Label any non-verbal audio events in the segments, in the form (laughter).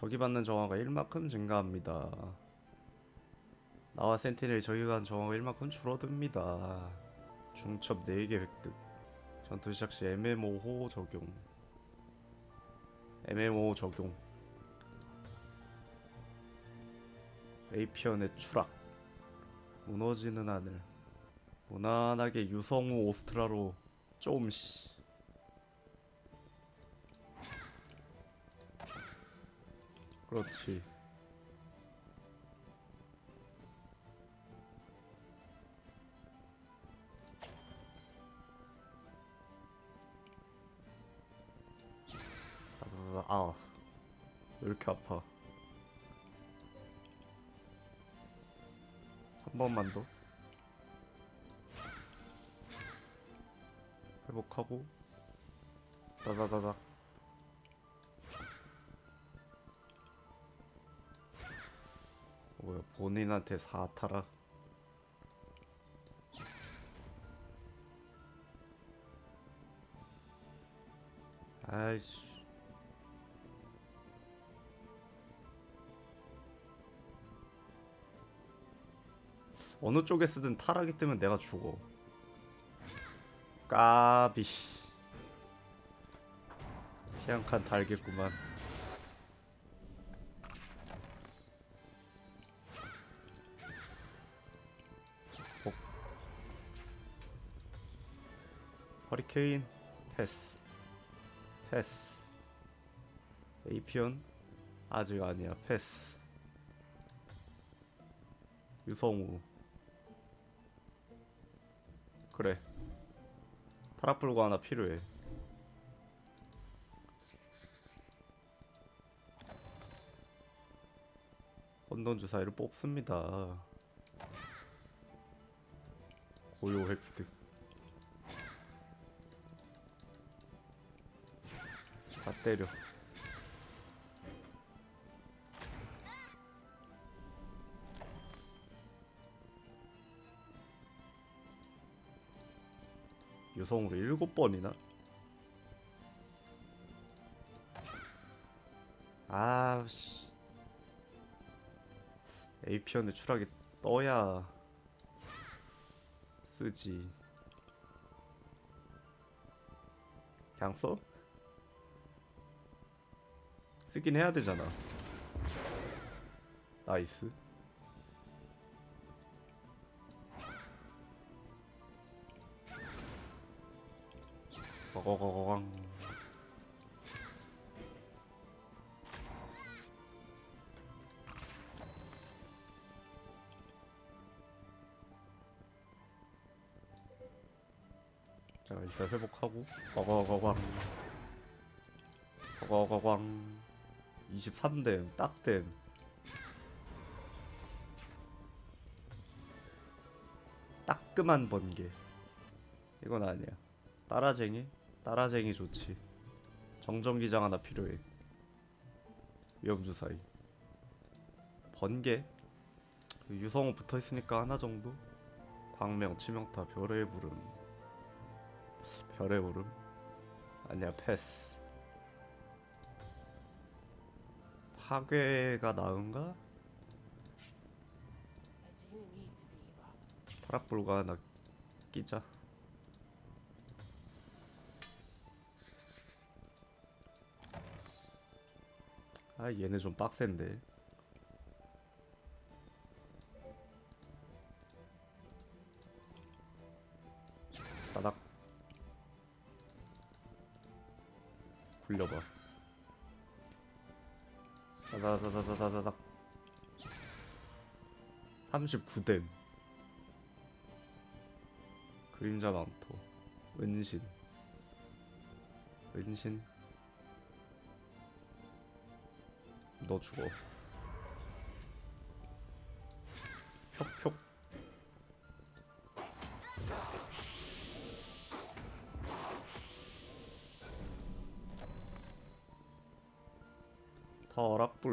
적이 받는 정화가 1만큼 증가합니다. 나와 센티넬 적이 받는 정화가 1만큼 줄어듭니다. 중첩 4개 획득. 전투 시작 시 MMO호 적용. MMO 적용. 에이피언의 추락. 무너지는 하늘. 무난하게 유성우 오스트라로 좀씨. 그렇지. 아, 아, 왜 이렇게 아파? 한 번만 더. 회복하고. 다다다다. 뭐야 본인한테 사타라? 아이씨. 어느 쪽에 쓰든 타락이 뜨면 내가 죽어. 까비. 희한칸 달겠구만 허리케인 패스 패스. 에이피언 아직 아니야 패스. 유성우. 그래. 타락불고 하나 필요해. 혼돈 주사위를 뽑습니다. 고요 획득 다 때려. 유성으로 일곱 번이나? 아, 씨. 에이피언의 추락이 떠야 쓰지. 그냥 써? 쓰긴 해야 되잖아. 나이스. 거거거거광. 자 일단 회복하고 거거거광. 거거거광. 23댐 딱댐. 따끔한 번개. 이건 아니야. 따라쟁이? 따라쟁이 좋지. 정전기장 하나 필요해. 위험주사위. 번개? 그 유성호 붙어있으니까 하나 정도? 광명 치명타 별의 부름. 별의 부름? 아니야 패스 파괴가 나은가? 타락불가 하나 끼자. 아 얘네 좀 빡센데. 따닥. 굴려봐 다다다다다다닥 39댐. 그림자 망토 은신. 은신? 너 죽어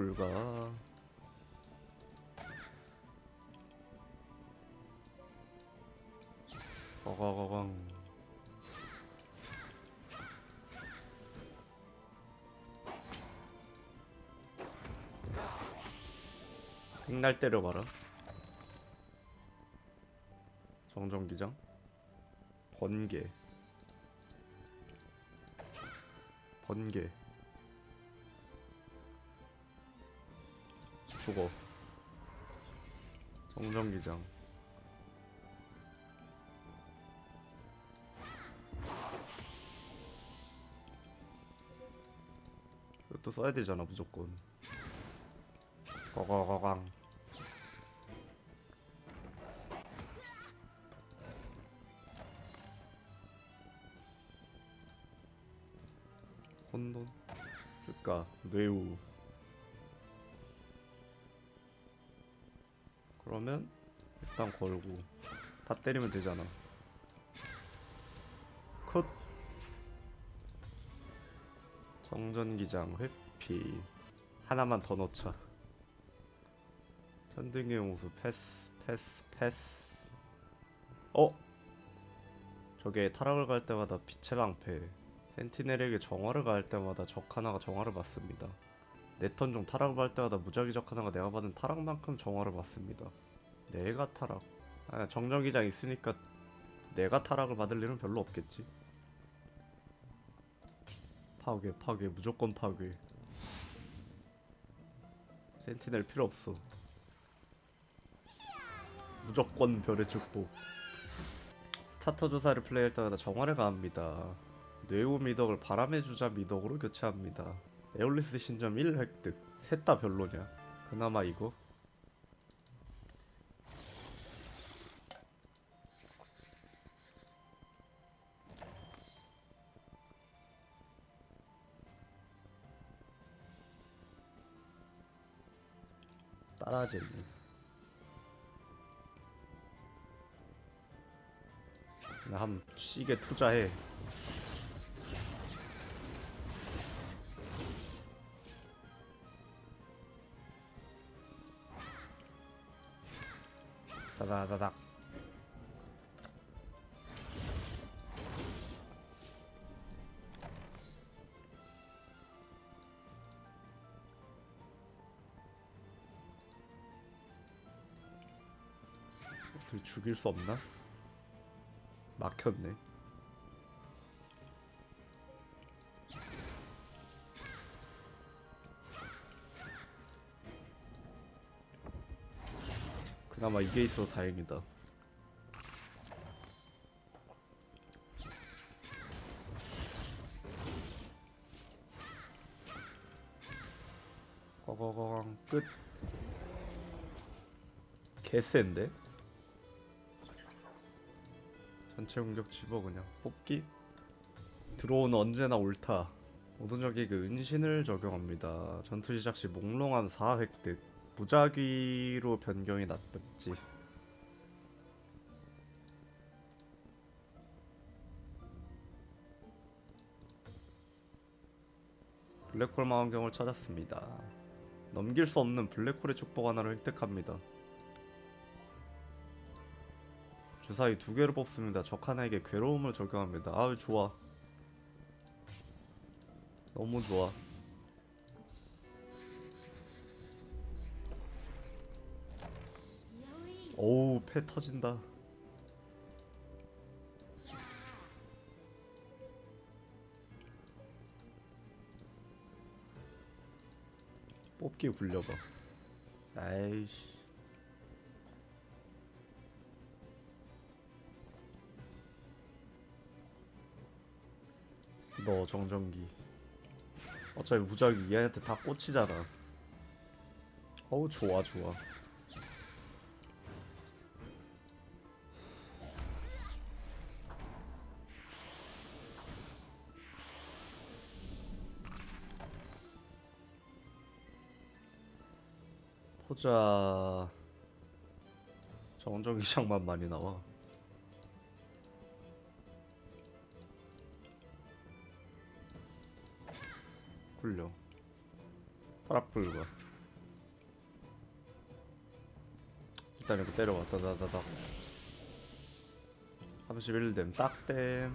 불가. 거거거광 백날 때려봐라 정전기장 번개 번개 죽어 정전기장. 이것도 써야 되잖아 무조건. 거거거광. 혼돈. 쓸까 뇌우 그러면 일단 걸고 다 때리면 되잖아. 컷. 정전기장 회피. 하나만 더 넣자. 현등의 용수 패스 패스 패스. 어? 저게 타락을 갈 때마다 빛의 방패. 센티넬에게 정화를 가할 때마다 적 하나가 정화를 받습니다 내턴중 타락을 갈 때마다 무작위 적 하나가 내가 받은 타락만큼 정화를 받습니다. 내가 타락. 아 정전기장 있으니까 내가 타락을 받을 일은 별로 없겠지. 파괴 파괴. 무조건 파괴. 센티넬 필요 없어. 무조건 별의 축복. 스타터 조사를 플레이할 때마다 정화를 가합니다. 뇌우 미덕을 바람의 주자 미덕으로 교체합니다 에올리스 신점 1 획득. 셋 다 별로냐? 그나마 이거. 따라하겠니 그냥 한 시계 투자해 다다다닥 어떻게 죽일 수 없나? 막혔네. 그나마 이게 있어서 다행이다. 꺼거거강 끝. 개센데? 전체 공격 집어 그냥 뽑기 드로우는 언제나 옳다 모든 적에게 은신을 적용합니다 전투 시작 시 몽롱한 4 획득 무작위로 변경이 납득지 블랙홀 망원경을 찾았습니다 넘길 수 없는 블랙홀의 축복 하나를 획득합니다 주사위 두 개를 뽑습니다. 적 하나에게 괴로움을 적용합니다. 아유 좋아. 너무 좋아. 어우 패 터진다. 뽑기 굴려봐. 아이씨. 너 정전기 어차피 무작위 얘한테 다 꽂히잖아 어우 좋아 좋아 보자 정전기장만 많이 나와? 굴려. 불가 일단 이거 때려봐 다다다닥 31댐. 딱댐.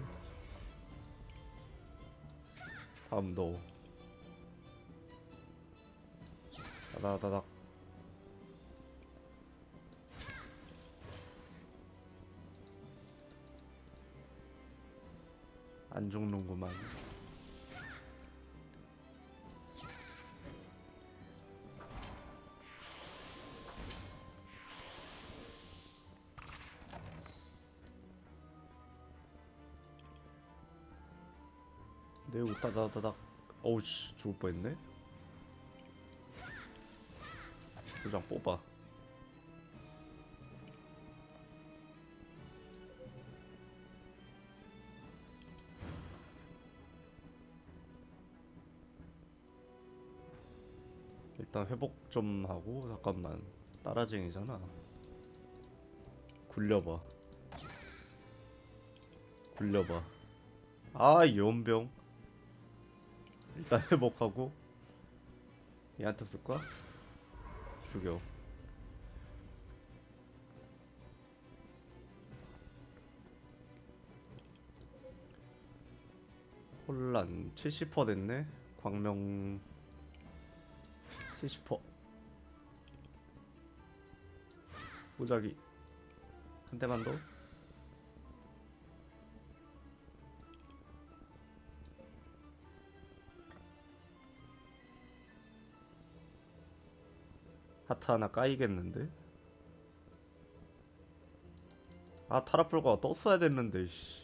다음 너 다다다닥 안 죽는구만. 내 우 따다다닥 어우 씨 죽을 뻔했네. 도장 뽑아 일단 회복 좀 하고 잠깐만 따라쟁이잖아. 굴려봐. 굴려봐. 아 연병. 일단 (laughs) 회복하고 얘한테 쓸까? 죽여. 혼란 70% 됐네? 광명 70% 무작위 한 대만 더 하트 하나 까이겠는데? 아 타락불가 떴어야 됐는데 씨.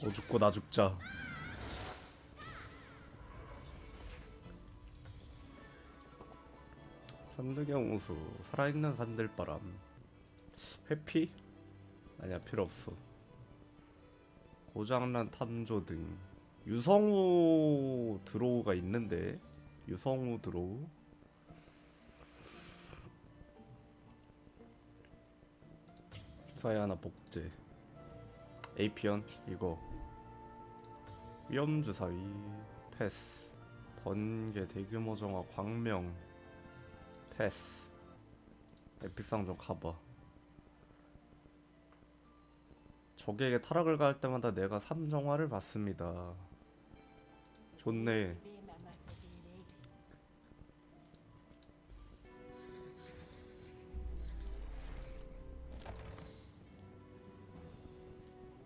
너 죽고 나 죽자. 천득경 우수 살아있는 산들바람. 회피? 아니야 필요 없어. 고장난 탐조 등. 유성우 드로우가 있는데. 유성우 드로우. 주사위 하나 복제. 에이피언? 이거 위험 주사위 패스. 번개 대규모 정화 광명 패스. 에픽상 좀 가봐. 적에게 타락을 가할 때마다 내가 3정화를 받습니다. 좋네.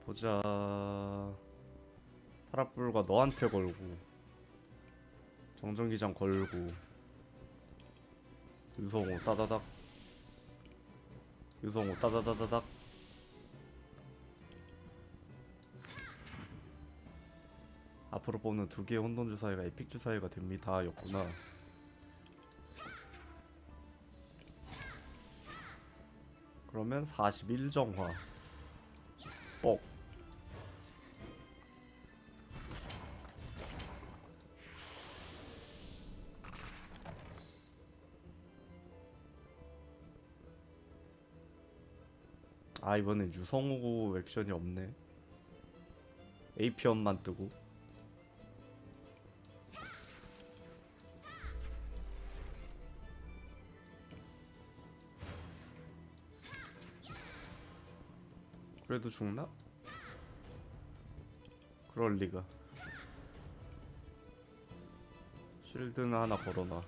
보자 타락불과 너한테 걸고 정전기장 걸고 유성호 따다닥 유성호 따다다다닥. 앞으로 뽑는 두 개의 혼돈 주사위가 에픽 주사위가 됩니다 였구나. 그러면 41정화. 뻑 아 이번엔 유성우 액션이 없네. APion만 뜨고. 그래도 죽나? 그럴 리가. 실드는 하나 걸어놔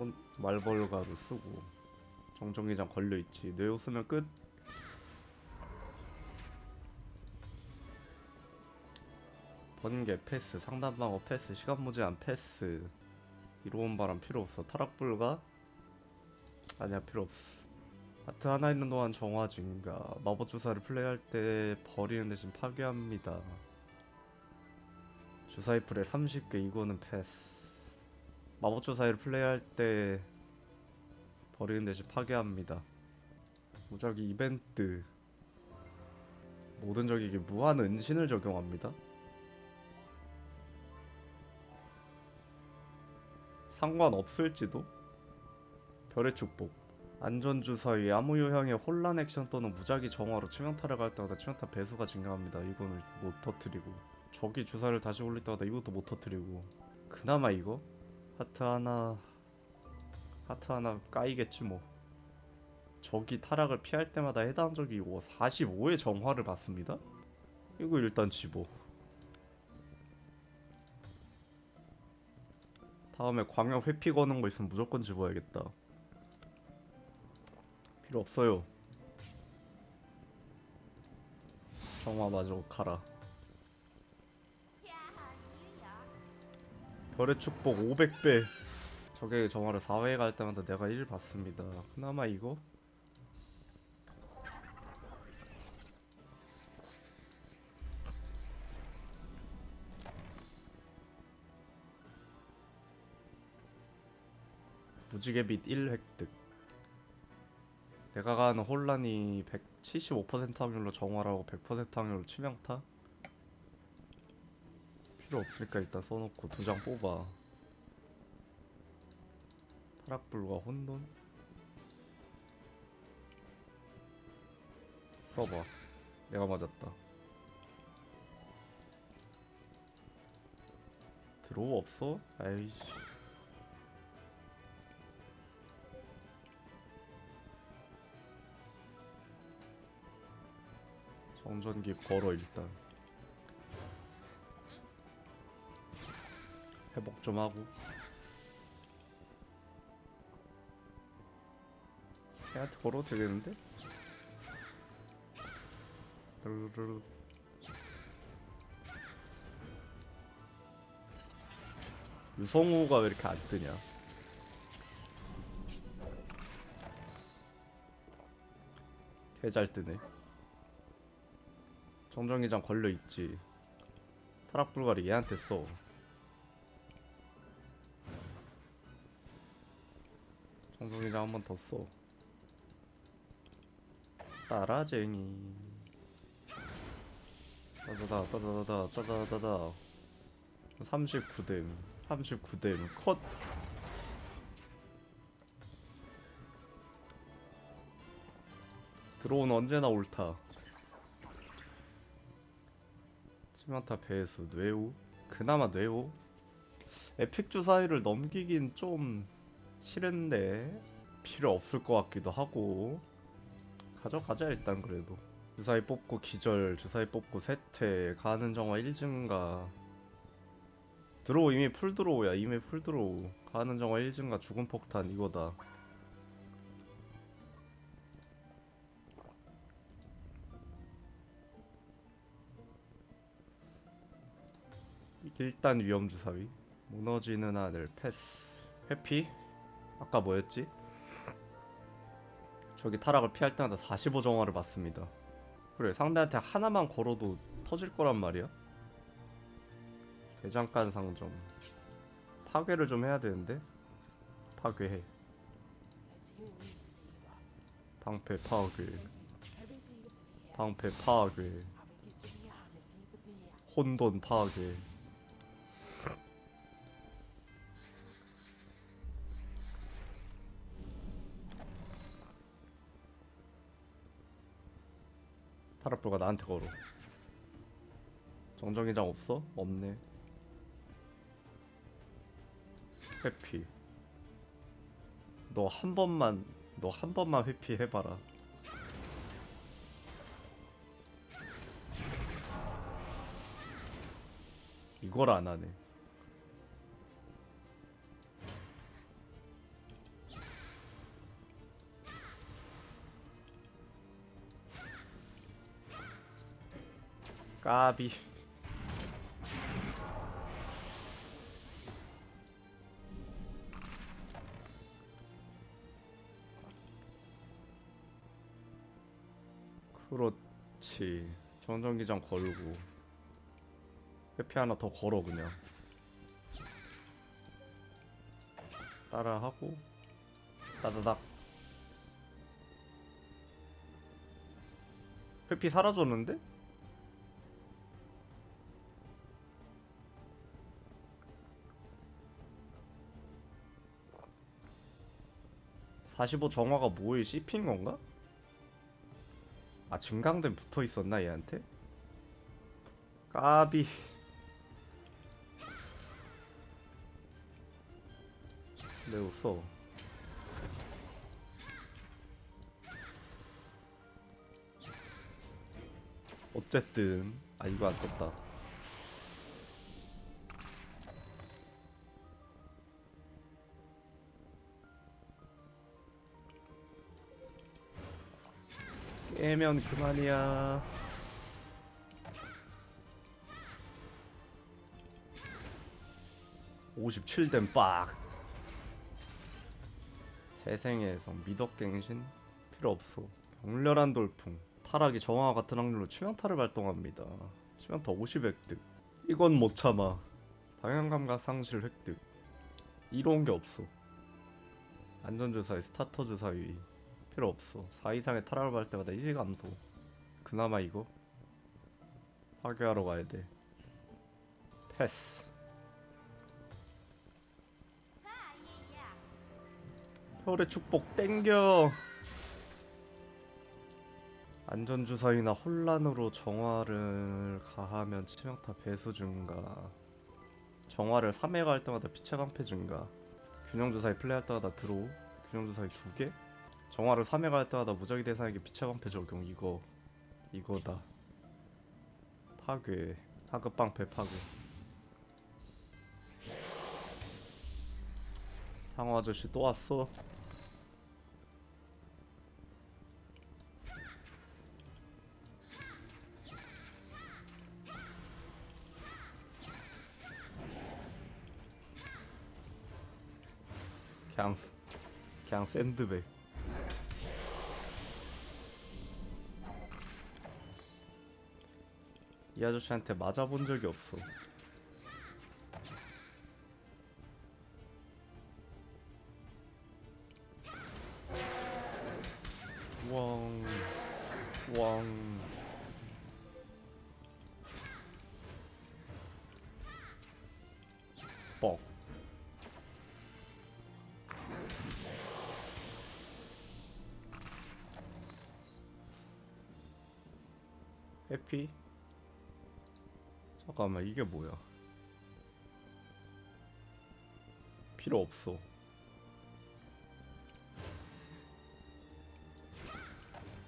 혼 말벌가루 쓰고 정정기장 걸려 있지. 뇌 쓰면 끝. 번개 패스, 상단방어 패스, 시간 무제한 패스. 이로운 바람 필요 없어. 타락 불가? 아니야 필요 없어. 하트 하나 있는 동안 정화 증가. 마법 주사를 플레이할 때 버리는 대신 파괴합니다. 주사위 풀에 30개 이거는 패스. 마법 주사위를 플레이할 때 버리는 대신 파괴합니다. 무작위 이벤트 모든 적에게 무한 은신을 적용합니다. 상관없을지도? 별의 축복 안전주사위 아무 유형의 혼란 액션 또는 무작위 정화로 치명타를 갈 때마다 치명타 배수가 증가합니다 이거는 못 터트리고 저기 주사를 다시 올릴 때마다 이것도 못 터트리고 그나마 이거? 하트 하나 하트 하나 까이겠지 뭐. 적이 타락을 피할 때마다 해당 적이 45의 정화를 받습니다. 이거 일단 집어. 다음에 광역 회피 거는 거 있으면 무조건 집어야겠다. 필요 없어요. 정화 마저 가라 별의 축복 500배 적의 정화를 4회 갈 때마다 내가 1 받습니다 그나마 이거? 무지개 빛 1 획득 내가 가는 혼란이 175% 확률로 정화라고 100% 확률로 치명타? 필요 없으니까 일단 써놓고 두 장 뽑아. 타락불과 혼돈. 써봐. 내가 맞았다. 드로우 없어? 아이씨. 정전기 걸어 일단 회복 좀 하고 걔한테 걸어도 되겠는데? 르르르 유성우가 왜 이렇게 안 뜨냐? 개 잘 뜨네. 정정기장 걸려 있지. 타락 불가리 얘한테 써. 정정기장 한번 더 써. 따라쟁이. 따다다 따다다다 따다다다. 39댐 39댐 컷. 드로운 언제나 옳다. 치명타 배수 뇌우 그나마 뇌우 에픽 주사위를 넘기긴 좀 싫은데 필요 없을 것 같기도 하고. 가져가자 일단 그래도. 주사위 뽑고 기절 주사위 뽑고 세퇴 가는 정화 1증가. 드로우 이미 풀 드로우야 이미 풀 드로우 가는 정화 1증가 죽은 폭탄 이거다. 일단 위험 주사위. 무너지는 하늘 패스. 회피 아까 뭐였지? 저기 타락을 피할 때마다 45 정화를 받습니다. 그래 상대한테 하나만 걸어도 터질 거란 말이야? 대장간 상점. 파괴를 좀 해야 되는데? 파괴해. 방패 파괴. 방패 파괴. 혼돈 파괴 타락불가 나한테 걸어. 정정이장 없어? 없네. 회피. 너 한 번만 너 한 번만 회피해봐라. 이걸 안 하네 까비. 그렇지. 정전기장 걸고. 회피 하나 더 걸어 그냥. 따라하고. 따다닥. 회피 사라졌는데? 45 정화가 뭐에 씹힌 건가? 아 증강된 붙어 있었나 얘한테? 까비 네 웃어 어쨌든 아 이거 안 썼다 깨면 그만이야. (57댐) 빡. 재생의 성 미덕갱신 필요 없어 격렬한 돌풍. 타락이 정화와 같은 확률로 치명타를 발동합니다. 치명타 50 획득. 이건 못 참아. 방향감각 상실 획득. 이로운 게 없어 안전주사위 스타터 주사위 필요 없어. 4 이상의 타락을 받을 때마다 1감도 그나마 이거 파괴하러 가야 돼. 패스. 별의 축복 땡겨. 안전주사위나 혼란으로 정화를 가하면 치명타 배수 증가. 정화를 3회가 할 때마다 피체 강패 증가. 균형주사위 플레이할 때마다 드로우 균형주사위 2개 정화를 3회가 할 때마다 무작위 대상에게 피체 강패 적용 이거 이거다. 파괴 하급 방패 파괴. 상어 아저씨 또 왔어? 그냥 그냥 샌드백 이 아저씨한테 맞아본 적이 없어 잠깐만 이게 뭐야? 필요 없어.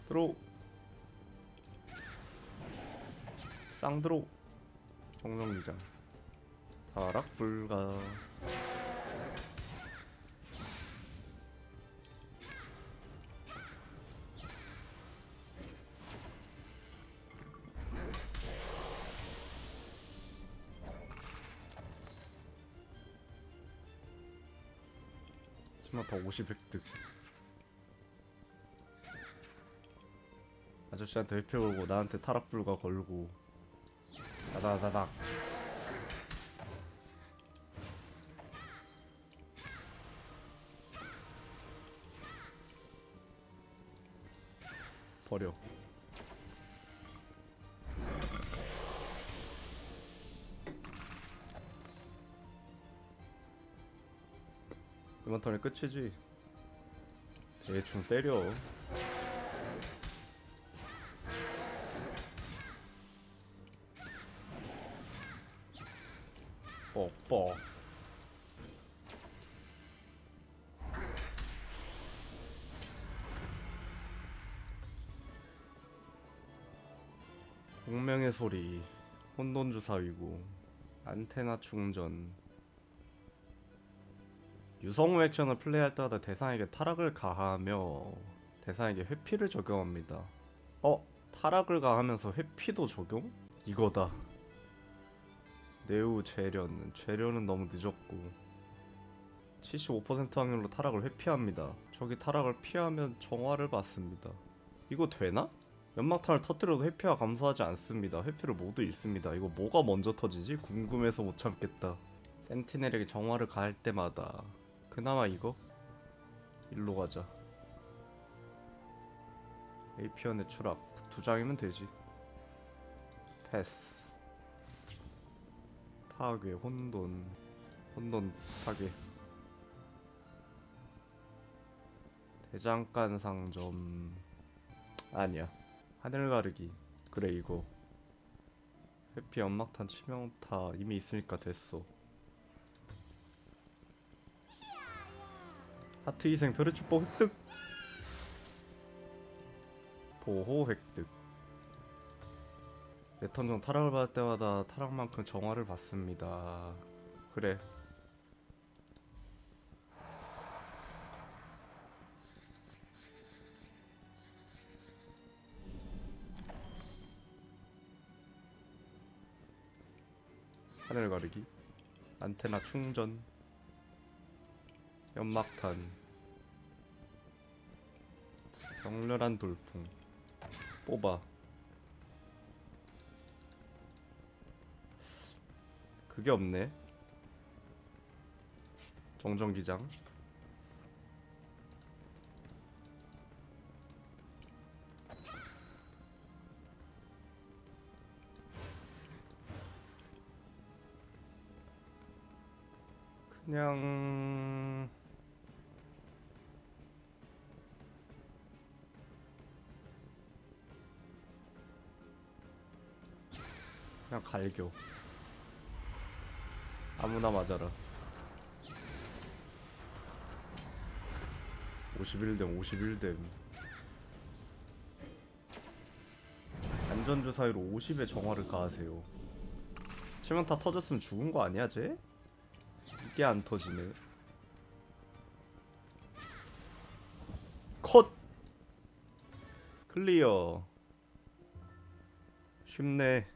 들어. 쌍드로. 정정기장. 타락 불가. 50 획득. 아저씨한테 회피 걸고 나한테 타락 불가 걸고. 다다다닥. 버려 이번 턴에 끝이지. 대충 때려. 뻑뻑. 공명의 소리 혼돈주사위고 안테나 충전 유성우 액션을 플레이할 때마다 대상에게 타락을 가하며 대상에게 회피를 적용합니다 어? 타락을 가하면서 회피도 적용? 이거다 네우 재련은 재련은 너무 늦었고 75% 확률로 타락을 회피합니다. 저기 타락을 피하면 정화를 받습니다. 이거 되나? 연막탄을 터뜨려도 회피가 감소하지 않습니다. 회피를 모두 잃습니다. 이거 뭐가 먼저 터지지? 궁금해서 못 참겠다. 센티넬에게 정화를 가할 때마다 그나마 이거? 일로 가자. 에이피언의 추락 두 장이면 되지. 패스. 파괴, 혼돈, 혼돈 파괴. 대장간 상점 아니야 하늘 가르기 그래 이거 회피 연막탄 치명타 이미 있으니까 됐어 하트 희생 별의 축복 획득. 보호 획득. 내턴 중 타락을 받을 때마다 타락만큼 정화를 받습니다. 그래. 하늘 가르기. 안테나 충전 연막탄. 격렬한 돌풍. 뽑아. 그게 없네. 정전기장. 그냥 그냥 갈겨. 아무나 맞아라. 51댐 51댐 안전주 사이로 50의 정화를 가하세요. 치명타 터졌으면 죽은 거 아니야 쟤? 이게 안 터지네. 컷! 클리어. 쉽네